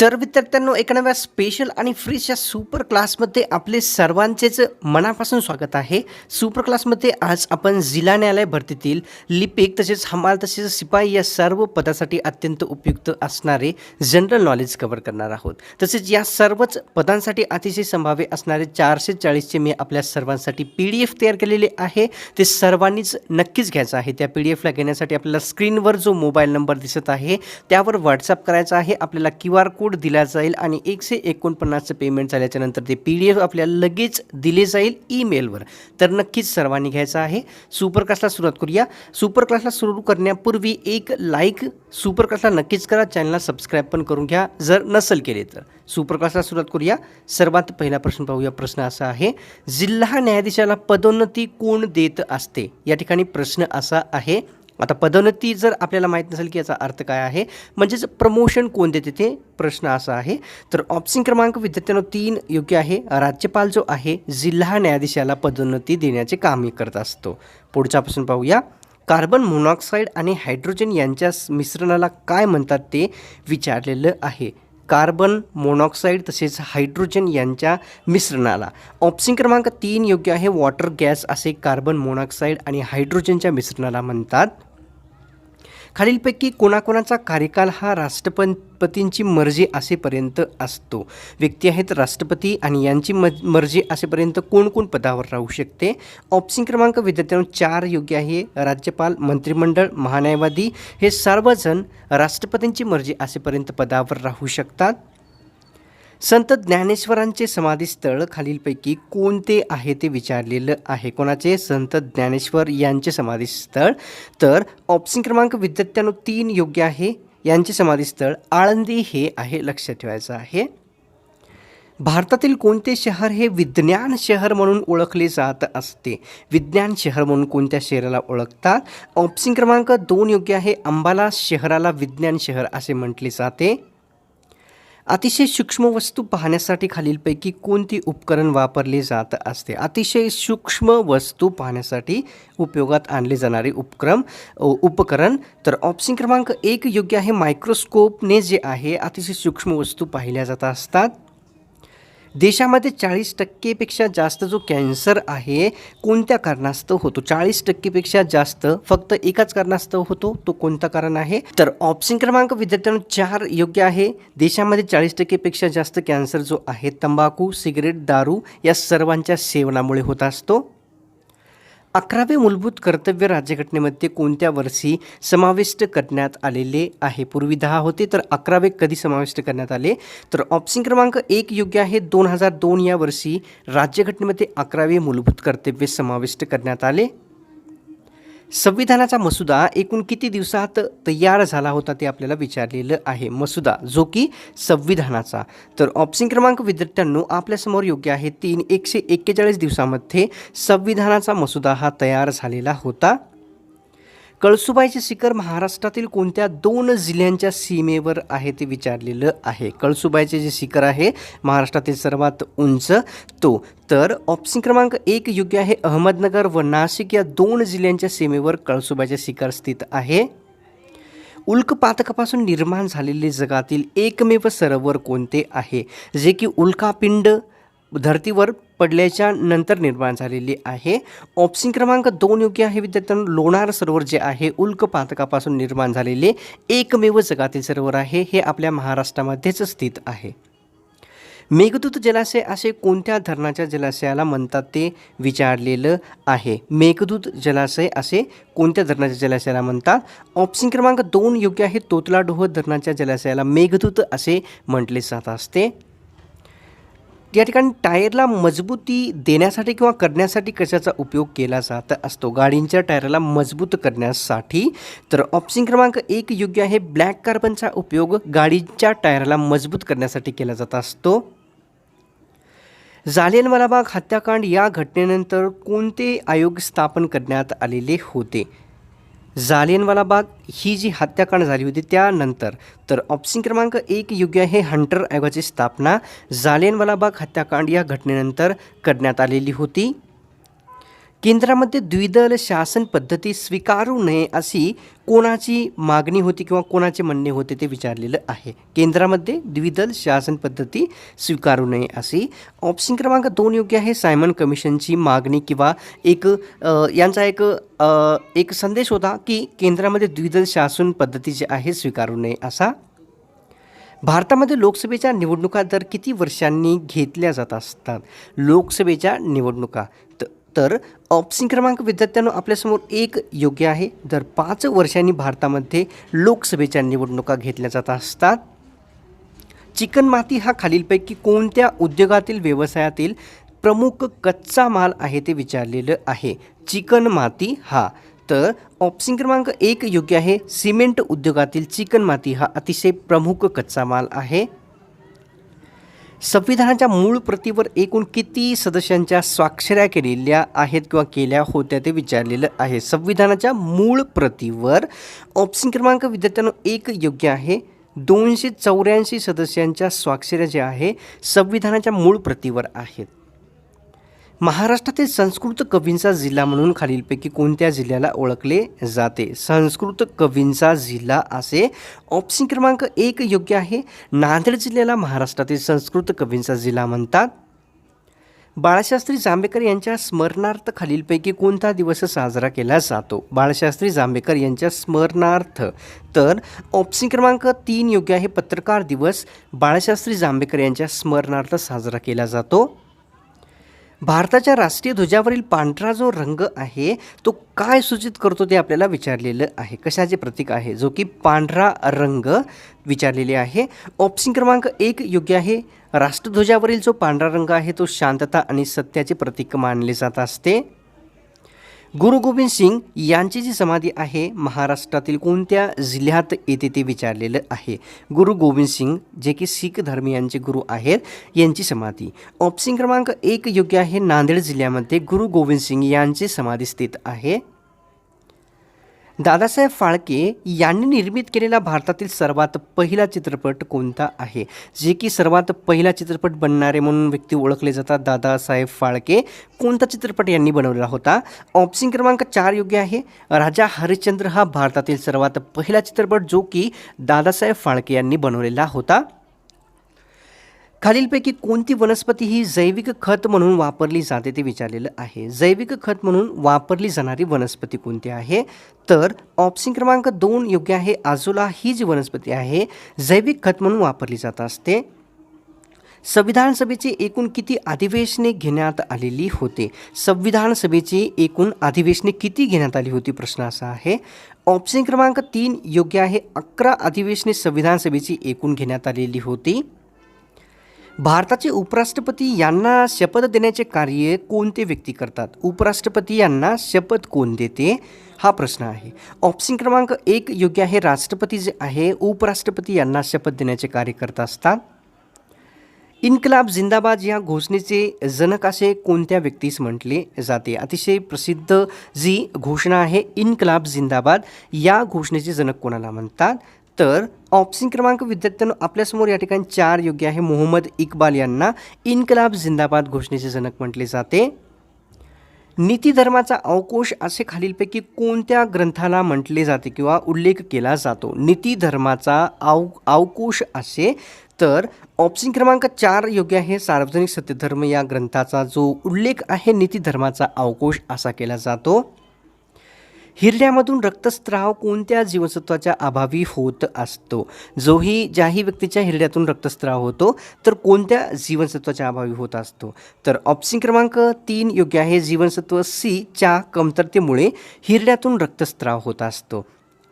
तर विद्यार्थ्यांनो एका नव्या स्पेशल आणि फ्रीच्या सुपर क्लासमध्ये आपले सर्वांचेच मनापासून स्वागत आहे. सुपर क्लासमध्ये आज आपण जिल्हा न्यायालय भरतीतील लिपिक तसेच हमाल तसेच शिपाई या सर्व पदासाठी अत्यंत उपयुक्त असणारे जनरल नॉलेज कव्हर करणार आहोत. तसेच या सर्वच पदांसाठी अतिशय संभाव्य असणारे चारशे चाळीसचे मी आपल्या सर्वांसाठी पी डी एफ तयार केलेले आहे. ते सर्वांनीच नक्कीच घ्यायचं आहे. त्या पी डी एफला घेण्यासाठी आपल्याला स्क्रीनवर जो मोबाईल नंबर दिसत आहे त्यावर व्हॉट्सअप करायचा आहे. आपल्याला क्यू आर कोड दिला जाईल आणि एकशे एकोणपन्नासचं पेमेंट झाल्याच्यानंतर ते पी डी एफ आपल्याला लगेच दिले जाईल ईमेलवर तर नक्कीच सर्वांनी घ्यायचं आहे. सुपर क्लासला सुरुवात करूया. सुपर क्लासला सुरू करण्यापूर्वी एक लाईक सुपर क्लासला नक्कीच करा. चॅनलला सबस्क्राईब पण करून घ्या. जर नसेल केले तर. सुपर क्लासला सुरुवात करूया. सर्वात पहिला प्रश्न पाहूया. प्रश्न असा आहे जिल्हा न्यायाधीशाला पदोन्नती कोण देत असते? या ठिकाणी प्रश्न असा आहे आता पदोन्नती जर आपल्याला माहीत नसेल की याचा अर्थ काय आहे म्हणजेच प्रमोशन कोण देते ते? प्रश्न असा आहे. तर ऑप्शन क्रमांक विद्यार्थ्यांना तीन योग्य आहे. राज्यपाल जो आहे जिल्हा न्यायाधीशाला पदोन्नती देण्याचे काम करत असतो. पुढचा प्रश्न पाहूया. कार्बन मोनॉक्साईड आणि हायड्रोजन यांच्या मिश्रणाला काय म्हणतात ते विचारलेलं आहे. कार्बन मोनॉक्साईड तसेच हायड्रोजन यांच्या मिश्रणाला. ऑप्शन क्रमांक तीन योग्य आहे. वॉटर गॅस असे कार्बन मोनॉक्साईड आणि हायड्रोजनच्या मिश्रणाला म्हणतात. खालीलपैकी कोणाकोणाचा कार्यकाल हा राष्ट्रपतींची मर्जी असेपर्यंत असतो. व्यक्ती आहेत राष्ट्रपती आणि यांची म मर्जी असेपर्यंत कोण कोण पदावर राहू शकते? ऑप्शन क्रमांक विद्यार्थ्यांना चार योग्य आहे. राज्यपाल मंत्रिमंडळ महान्यायवादी हे सर्वजण राष्ट्रपतींची मर्जी असेपर्यंत पदावर राहू शकतात. संत ज्ञानेश्वरांचे समाधीस्थळ खालीलपैकी कोणते आहे ते विचारलेलं आहे? कोणाचे? संत ज्ञानेश्वर यांचे समाधीस्थळ. तर ऑप्शन क्रमांक विद्यार्थ्यांनो तीन योग्य आहे. यांचे समाधीस्थळ आळंदी हे आहे लक्षात ठेवायचं आहे. भारतातील कोणते शहर हे विज्ञान शहर म्हणून ओळखले जात असते? विज्ञान शहर म्हणून कोणत्या शहराला ओळखतात? ऑप्शन क्रमांक दोन योग्य आहे. अंबाला शहराला विज्ञान शहर असे म्हटले जाते. अतिशय सूक्ष्म वस्तू पाहण्यासाठी खालीलपैकी कोणती उपकरण वापरले जात असते? अतिशय सूक्ष्म वस्तू पाहण्यासाठी उपयोगात आणले जाणारे उपक्रम उपकरण. तर ऑप्शन क्रमांक एक योग्य आहे मायक्रोस्कोपने जे आहे अतिशय सूक्ष्म वस्तू पाहिल्या जात असतात. देशामध्ये चाळीस टक्केपेक्षा जास्त जो कॅन्सर आहे कोणत्या कारणास्तव होतो? चाळीस टक्केपेक्षा जास्त फक्त एकाच कारणास्तव होतो तो कोणता कारण आहे? तर ऑप्शन क्रमांक विद्यार्थ्यांना चार योग्य आहे. देशामध्ये चाळीस टक्केपेक्षा जास्त कॅन्सर जो आहे तंबाखू सिगरेट दारू या सर्वांच्या सेवनामुळे होत असतो. अकरावे मूलभूत कर्तव्य राज्यघटनेमध्ये कोणत्या वर्षी समाविष्ट करण्यात आलेले आहे? पूर्वी दहा होते तर अकरावे कधी समाविष्ट करण्यात आले? तर ऑप्शन क्रमांक एक योग्य आहे. दोन हजार दोन या वर्षी राज्यघटनेमध्ये अकरावे मूलभूत कर्तव्य समाविष्ट करण्यात आले. संविधानाचा मसुदा एकूण किती दिवसात तयार झाला होता ते आपल्याला विचारलेलं आहे. मसुदा जो की संविधानाचा. तर ऑप्शन क्रमांक विद्यार्थ्यांनो आपल्यासमोर योग्य आहे तीन एकशे एक्केचाळीस दिवसामध्ये संविधानाचा मसुदा हा तयार झालेला होता. कळसुबाईचे शिखर महाराष्ट्रातील कोणत्या दोन जिल्ह्यांच्या सीमेवर आहे ते विचारलेलं आहे. कळसुबाईचे जे शिखर आहे महाराष्ट्रातील सर्वात उंच तो. तर ऑप्शन क्रमांक एक योग्य आहे अहमदनगर व नाशिक या दोन जिल्ह्यांच्या सीमेवर कळसुबाईचे शिखर स्थित आहे. उल्कपातकापासून निर्माण झालेले जगातील एकमेव सरोवर कोणते आहे? जे की उल्कापिंड धरतीवर पडल्याच्या नंतर निर्माण झालेली आहे. ऑप्शन क्रमांक दोन योग्य आहे विद्यार्थ्यांनो. लोणार सरोवर जे आहे उल्कपातकापासून निर्माण झालेले एकमेव जगातील सरोवर आहे. हे आपल्या महाराष्ट्रामध्येच स्थित आहे. मेघदूत जलाशय असे कोणत्या धरणाच्या जलाशयाला म्हणतात ते विचारलेलं आहे. मेघदूत जलाशय असे कोणत्या धरणाच्या जलाशयाला म्हणतात? ऑप्शन क्रमांक दोन योग्य आहे तोतलाडोह धरणाच्या जलाशयाला मेघदूत असे म्हटले जात असते. या ठिकाणी टायरला मजबूती देण्यासाठी किंवा करण्यासाठी कशाचा उपयोग केला जात असतो? गाडींच्या टायरला मजबूत करण्यासाठी तर ऑप्शन क्रमांक एक योग्य आहे. ब्लॅक कार्बनचा उपयोग गाडीच्या टायरला मजबूत करण्यासाठी केला जात असतो. जालियनवाला बाग हत्याकांड या घटनेनंतर कोणते आयोग स्थापन करण्यात आलेले होते? जालियनवाला बाग ही जी हत्याकांड झाली होती त्यानंतर तर ऑप्शन क्रमांक एक योग्य आहे हंटर आयोगाची स्थापना. जालियनवाला बाग हत्याकांड या घटनेनंतर करण्यात आलेली होती. केंद्रामध्ये द्विदल शासन पद्धती स्वीकारू नये अशी कोणाची मागणी होती किंवा कोणाचे म्हणणे होते ते विचारलेलं आहे. केंद्रामध्ये द्विदल शासन पद्धती स्वीकारू नये अशी ऑप्शन क्रमांक दोन योग्य आहे. सायमन कमिशनची मागणी किंवा एक यांचा एक एक संदेश होता की केंद्रामध्ये द्विदल शासन पद्धती जी आहे स्वीकारू नये असा. भारतामध्ये लोकसभेच्या निवडणुका दर किती वर्षांनी घेतल्या जात असतात? लोकसभेच्या निवडणुका तर ऑप्शन क्रमांक विद्यार्थ्यांनो आपल्यासमोर एक योग्य आहे. दर पाच वर्षांनी भारतामध्ये लोकसभेच्या निवडणुका घेतल्या जात असतात चिकन माती हा खालीलपैकी कोणत्या उद्योगातील व्यवसायातील प्रमुख कच्चा माल आहे ते विचारलेलं आहे. चिकन माती हा. तर ऑप्शन क्रमांक एक योग्य आहे. सिमेंट उद्योगातील चिकन माती हा अतिशय प्रमुख कच्चा माल आहे. संविधानाच्या मूळ प्रतीवर एकूण किती सदस्यांच्या स्वाक्षऱ्या केलेल्या आहेत किंवा केल्या होत्या ते विचारलेलं आहे. संविधानाच्या मूळ प्रतीवर ऑप्शन क्रमांक विद्यार्थ्यांनो एक योग्य आहे. दोनशे चौऱ्याऐंशी सदस्यांच्या स्वाक्षऱ्या ज्या आहे संविधानाच्या मूळ प्रतीवर आहेत. महाराष्ट्रातील संस्कृत कवींचा जिल्हा म्हणून खालीलपैकी कोणत्या जिल्ह्याला ओळखले जाते? संस्कृत कवींचा जिल्हा असे ऑप्शन क्रमांक एक योग्य आहे. नांदेड जिल्ह्याला महाराष्ट्रातील संस्कृत कवींचा जिल्हा म्हणतात. बाळशास्त्री जांभेकर यांच्या स्मरणार्थ खालीलपैकी कोणता दिवस साजरा केला जातो? बाळशास्त्री जांभेकर यांच्या स्मरणार्थ. तर ऑप्शन क्रमांक तीन योग्य आहे. पत्रकार दिवस. बाळशास्त्री जांभेकर यांच्या स्मरणार्थ साजरा केला जातो. भारताच्या राष्ट्रीय ध्वजावरील पांढरा जो रंग आहे तो काय सूचित करतो ते आपल्याला विचारलेलं आहे. कशाचे प्रतीक आहे? जो की पांढरा रंग विचारलेले आहे. ऑप्शन क्रमांक एक योग्य आहे. राष्ट्रध्वजावरील जो पांढरा रंग आहे तो शांतता आणि सत्याचे प्रतीक मानले जात असते. गुरु गोविंद सिंग यांची जी समाधी आहे महाराष्ट्रातील कोणत्या जिल्ह्यात येते ते विचारलेलं आहे. गुरु गोविंद सिंग जे की सिख धर्मीयांचे गुरु आहेत यांची समाधी. ऑप्शन क्रमांक एक योग्य आहे नांदेड जिल्ह्यामध्ये गुरु गोविंद सिंग यांची समाधी स्थित आहे. दादासाहेब फाळके यांनी निर्मित केलेला भारतातील सर्वात पहिला चित्रपट कोणता आहे? जे की सर्वात पहिला चित्रपट बनणारे म्हणून व्यक्ती ओळखले जातात दादासाहेब फाळके. कोणता चित्रपट यांनी बनवलेला होता? ऑप्शन क्रमांक चार योग्य आहे. राजा हरिश्चंद्र हा भारतातील सर्वात पहिला चित्रपट जो की दादासाहेब फाळके यांनी बनवलेला होता. खालीलपैकी कोणती वनस्पती ही जैविक खत म्हणून वापरली जाते ते विचारलेलं आहे. जैविक खत म्हणून वापरली जाणारी वनस्पती कोणती आहे? तर ऑप्शन क्रमांक दोन योग्य आहे. आजोला ही जी वनस्पती आहे जैविक खत म्हणून वापरली जात असते. संविधान सभेची एकूण किती अधिवेशने घेण्यात आलेली होते? संविधान सभेची एकूण अधिवेशने किती घेण्यात आली होती? प्रश्न असा आहे. ऑप्शन क्रमांक तीन योग्य आहे. अकरा अधिवेशने संविधान सभेची एकूण घेण्यात आलेली होती. भारताचे उपराष्ट्रपती यांना शपथ देण्याचे कार्य कोणते व्यक्ती करतात? उपराष्ट्रपती यांना शपथ कोण देते? हा प्रश्न आहे. ऑप्शन क्रमांक एक योग्य आहे. राष्ट्रपती जे आहे उपराष्ट्रपती यांना शपथ देण्याचे कार्य करत असतात. इन्कलाब जिंदाबाद या घोषणेचे जनक असे कोणत्या व्यक्तीस म्हटले जाते? अतिशय प्रसिद्ध जी घोषणा आहे इन्कलाब जिंदाबाद या घोषणेचे जनक कोणाला म्हणतात? तर ऑप्शन क्रमांक विद्यार्थ्यांनो आपल्यासमोर या ठिकाणी चार योग्य आहे. मोहम्मद इक्बाल यांना इन्कलाब जिंदाबाद घोषणेचे जनक म्हटले जाते. नीतिधर्माचा अवकोश असे खालीलपैकी कोणत्या ग्रंथाला म्हटले जाते किंवा उल्लेख केला जातो? नीतिधर्माचा आव अवकोश असे तर ऑप्शन क्रमांक चार योग्य आहे. सार्वजनिक सत्यधर्म या ग्रंथाचा जो उल्लेख आहे नीतिधर्माचा अवकोश असा केला जातो. हिरड्यामधून रक्तस्राव कोणत्या जीवनसत्वाच्या अभावी होत असतो? जोही ज्याही व्यक्तीच्या हिरड्यातून रक्तस्राव होतो तर कोणत्या जीवनसत्वाच्या अभावी होत असतो? तर ऑप्शन क्रमांक तीन योग्य आहे जीवनसत्व सी च्या कमतरतेमुळे हिरड्यातून रक्तस्राव होत असतो.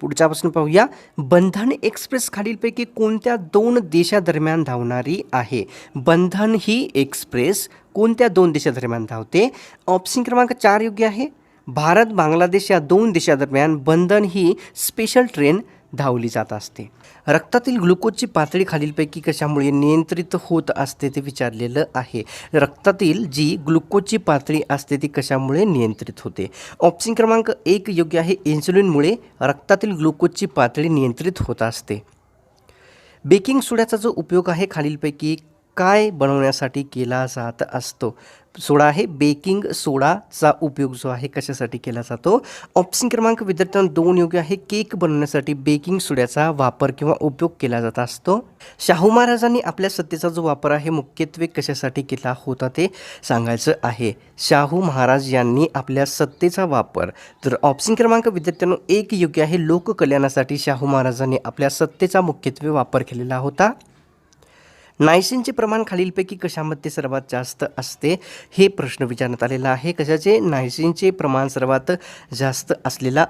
पुढचा प्रश्न पाहूया. बंधन एक्सप्रेस खालीलपैकी कोणत्या दोन देशादरम्यान धावणारी आहे? बंधन ही एक्सप्रेस कोणत्या दोन देशादरम्यान धावते? ऑप्शन क्रमांक चार योग्य आहे. भारत बांगलादेश या दोन देशादरम्यान बंधन ही स्पेशल ट्रेन धावली जात असते. रक्तातील ग्लुकोजची पातळी खालीलपैकी कशामुळे नियंत्रित होत असते ते विचारलेलं आहे. रक्तातील जी ग्लुकोजची पातळी असते ती कशामुळे नियंत्रित होते? ऑप्शन क्रमांक एक योग्य आहे इन्सुलिनमुळे रक्तातील ग्लुकोजची पातळी नियंत्रित होत असते. बेकिंग सोड्याचा जो उपयोग आहे खालीलपैकी काय बनवण्यासाठी केला जात असतो? सोडा आहे बेकिंग सोडाचा उपयोग जो आहे कशासाठी केला जातो? ऑप्शन क्रमांक विद्यार्थ्यांना दोन योग्य आहे. केक बनवण्यासाठी बेकिंग सोड्याचा वापर किंवा उपयोग केला जात असतो. शाहू महाराजांनी आपल्या सत्तेचा जो वापर आहे मुख्यत्वे कशासाठी केला होता ते सांगायचं आहे. शाहू महाराज यांनी आपल्या सत्तेचा वापर. तर ऑप्शन क्रमांक विद्यार्थ्यांनो एक योग्य आहे. लोककल्याणासाठी शाहू महाराजांनी आपल्या सत्तेचा मुख्यत्वे वापर केलेला होता. नायसिनचे प्रमाण खालीलपैकी कशामध्ये सर्वात जास्त असते? हे प्रश्न विचारण्यात आलेला आहे. कशाचे? नायसिनचे प्रमाण सर्वात जास्त असलेला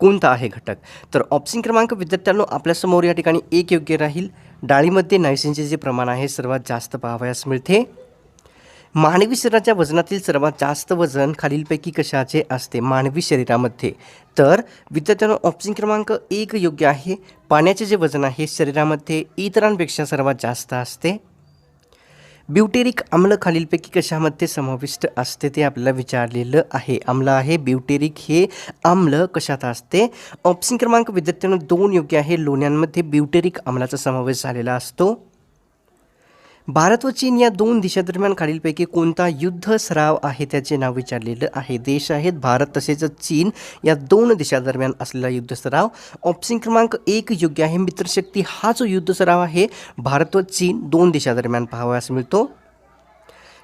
कोणता आहे घटक? तर ऑप्शन क्रमांक विद्यार्थ्यांनो आपल्यासमोर या ठिकाणी एक योग्य राहील. डाळीमध्ये नायसिनचे जे प्रमाण आहे सर्वात जास्त पाहावयास मिळते. मानवी शरीराच्या वजनातील सर्वात जास्त वजन खालीलपैकी कशाचे असते? मानवी शरीरामध्ये. तर विद्यार्थ्यांनो ऑप्शन क्रमांक एक योग्य आहे. पाण्याचे जे वजन आहे शरीरामध्ये इतरांपेक्षा सर्वात जास्त असते. ब्युटेरिक आम्ल खालीलपैकी कशामध्ये समाविष्ट असते ते आपल्याला विचारलेलं आहे. आम्ल आहे ब्युटेरिक हे आम्ल कशात असते? ऑप्शन क्रमांक विद्यार्थ्यांनो दोन योग्य आहे. लोण्यांमध्ये ब्युटेरिक आम्लाचा समावेश झालेला असतो. भारत व चीन या दोन देशादरम्यान खालीलपैकी कोणता युद्ध सराव आहे त्याचे नाव विचारलेलं आहे. देश आहेत भारत तसेच चीन या दोन देशादरम्यान असलेला युद्ध सराव. ऑप्शन क्रमांक एक योग्य आहे. मित्रशक्ती हा जो युद्ध सराव आहे. भारत व चीन दोन देशादरम्यान पाहावयास मिळतो.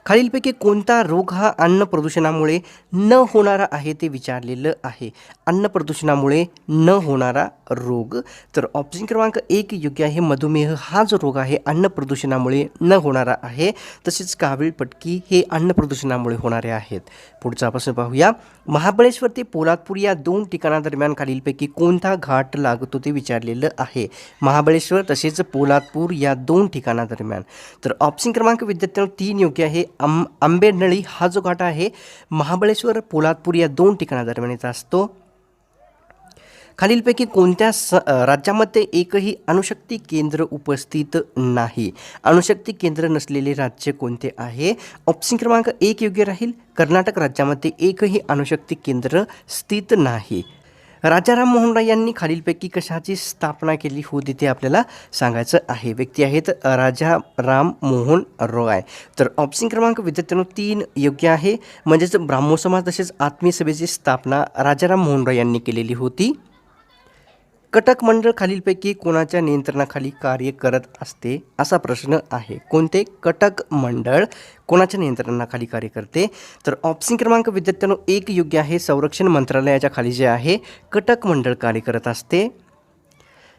खालीलपैकी कोणता रोग हा अन्न प्रदूषणामुळे न होणारा आहे ते विचारलेलं आहे. अन्न प्रदूषणामुळे न होणारा रोग. तर ऑप्शन क्रमांक एक योग्य आहे. मधुमेह हा जो रोग आहे अन्न प्रदूषणामुळे न होणारा आहे. तसेच कावीळ पटकी हे अन्न प्रदूषणामुळे होणारे आहेत. पुढचा प्रश्न पाहूया. महाबळेश्वर ते पोलादपूर या दोन ठिकाणादरम्यान खालीलपैकी कोणता घाट लागतो ते विचारलेलं आहे. महाबळेश्वर तसेच पोलादपूर या दोन ठिकाणादरम्यान. तर ऑप्शन क्रमांक विद्यार्थ्यांना तीन योग्य आहे. आं आंबेनळी हा जो घाट आहे महाबळेश्वर पोलादपूर या दोन ठिकाणादरम्यानचा असतो. खालीलपैकी कोणत्या स राज्यामध्ये एकही अणुशक्ती केंद्र उपस्थित नाही? अणुशक्ती केंद्र नसलेले राज्य कोणते आहे? ऑप्शन क्रमांक एक योग्य राहील. कर्नाटक राज्यामध्ये एकही अणुशक्ती केंद्र स्थित नाही. राजाराम मोहन राय यांनी खालीलपैकी कशाची स्थापना केली होती ते आपल्याला सांगायचं आहे. व्यक्ती आहेत राजा राम मोहन रॉय. तर ऑप्शन क्रमांक विद्यार्थ्यांनो तीन योग्य आहे. म्हणजेच ब्राह्मो समाज तसेच आत्मीय सभेची स्थापना राजाराम मोहन रॉय यांनी केलेली होती. कटक मंडळ खालीलपैकी कोणाच्या नियंत्रणाखाली कार्य करत असते असा प्रश्न आहे. कोणते? कटक मंडळ कोणाच्या नियंत्रणाखाली कार्य करते? तर ऑप्शन क्रमांक विद्यार्थ्यांनो एक योग्य आहे. संरक्षण मंत्रालयाच्या खाली जे आहे कटक मंडळ कार्य करत असते.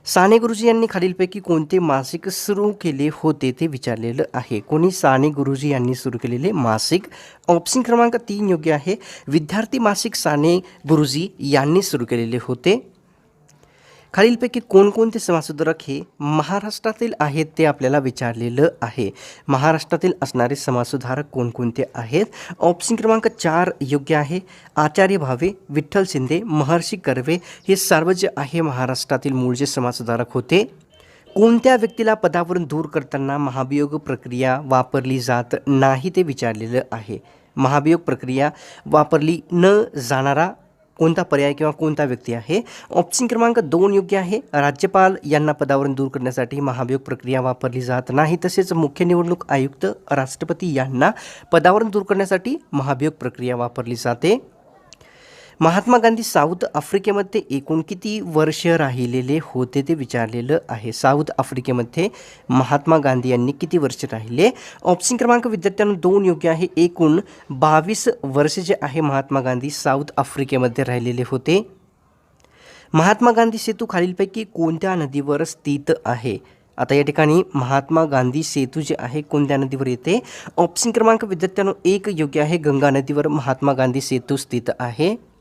साने गुरुजी यांनी खालीलपैकी कोणते मासिक सुरू केले होते ते विचारलेलं आहे. कोणी? साने गुरुजी यांनी सुरू केलेले मासिक. ऑप्शन क्रमांक तीन योग्य आहे. विद्यार्थी मासिक साने गुरुजी यांनी सुरू केलेले होते. खालीलपैकी कोणकोणते समाजसुधारक हे महाराष्ट्रातील आहेत ते आपल्याला विचारलेलं आहे. महाराष्ट्रातील असणारे समाजसुधारक कोणकोणते आहेत? ऑप्शन क्रमांक चार योग्य आहे. आचार्य भावे विठ्ठल शिंदे महर्षी कर्वे हे सर्व जे आहे महाराष्ट्रातील मूळचे समाजसुधारक होते. कोणत्या व्यक्तीला पदावरून दूर करताना महाभियोग प्रक्रिया वापरली जात नाही ते विचारलेलं आहे. महाभियोग प्रक्रिया वापरली न जाणारा कोणता पर्याय किंवा कोणता व्यक्ती आहे? ऑप्शन क्रमांक दोन योग्य आहे. राज्यपाल यांना पदावरून दूर करण्यासाठी महाभियोग प्रक्रिया वापरली जात नाही. तसेच मुख्य निवडणूक आयुक्त राष्ट्रपती यांना पदावरून दूर करण्यासाठी महाभियोग प्रक्रिया वापरली जाते. महात्मा गांधी साऊथ आफ्रिकेमध्ये एकूण किती वर्ष राहिलेले होते ते विचारलेलं आहे. साऊथ आफ्रिकेमध्ये महात्मा गांधी यांनी किती वर्ष राहिले? ऑप्शन क्रमांक विद्यार्थ्यांना दोन योग्य आहे. एकूण बावीस वर्ष जे आहे महात्मा गांधी साऊथ आफ्रिकेमध्ये राहिलेले होते. महात्मा गांधी सेतू खालीलपैकी कोणत्या नदीवर स्थित आहे? आता या ठिकाणी महात्मा गांधी सेतू जे आहे कोणत्या नदीवर येते? ऑप्शन क्रमांक विद्यार्थ्यांनो एक योग्य आहे. गंगा नदीवर महात्मा गांधी सेतू स्थित आहे.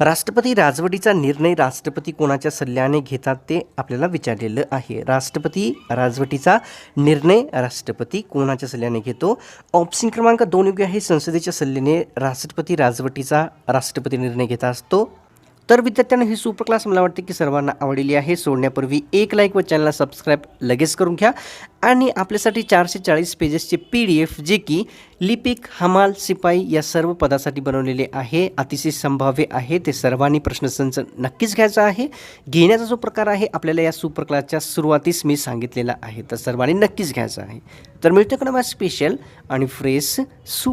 राष्ट्रपती राजवटीचा निर्णय राष्ट्रपती कोणाच्या सल्ल्याने घेतात ते आपल्याला विचारलेलं आहे. राष्ट्रपती राजवटीचा निर्णय राष्ट्रपती कोणाच्या सल्ल्याने घेतो? ऑप्शन क्रमांक दोन योग्य आहे. संसदेच्या सल्ल्याने राष्ट्रपती राजवटीचा राष्ट्रपती निर्णय घेत असतो. तर विद्यार्थ्यांना ही सुपर क्लास मला वाटते की सर्वांना आवडलेली आहे. सोडण्यापूर्वी एक लाईक व चॅनलला सबस्क्राईब लगेच करून घ्या. आणि आपल्यासाठी चारशे चाळीस पेजेसचे पी डी एफ जे की लिपिक हमाल सिपाई या सर्व पदासाठी बनवलेले आहे. अतिशय संभाव्य आहे. ते सर्वांनी प्रश्नसंच नक्कीच घ्यायचा आहे. घेण्याचा जो प्रकार आहे आपल्याला या सुपर क्लासच्या सुरुवातीस मी सांगितलेला आहे. तर सर्वांनी नक्कीच घ्यायचा आहे. तर मिळतं का स्पेशल आणि फ्रेश सु